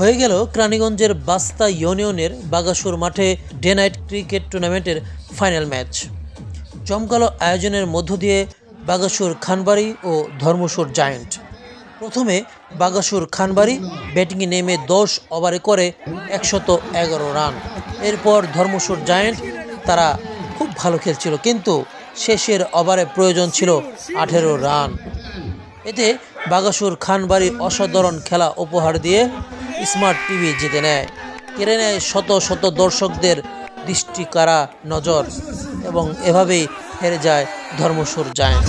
হয়ে গেল ক্রানীগঞ্জের বাস্তা ইউনিয়নের বাগাসুর মাঠে ডে নাইট ক্রিকেট টুর্নামেন্টের ফাইনাল ম্যাচ। জমকালো আয়োজনের মধ্য দিয়ে বাগাসুর খানবাড়ি ও ধর্মসুর জায়েন্ট। প্রথমে বাগাসুর খানবাড়ি ব্যাটিংয়ে নেমে দশ ওভারে করে একশত এগারো রান। এরপর ধর্মসুর জায়েন্ট তারা খুব ভালো খেলছিল, কিন্তু শেষের ওভারে প্রয়োজন ছিল আঠেরো রান। এতে বাগাসুর খানবাড়ি অসাধারণ খেলা উপহার দিয়ে স্মার্ট টিভি জিতে নেয়। কেড়ে নেয় শত শত দর্শকদের দৃষ্টি কারা নজর এবং এভাবেই হেরে যায় ধর্মসুর জায়েন্ট।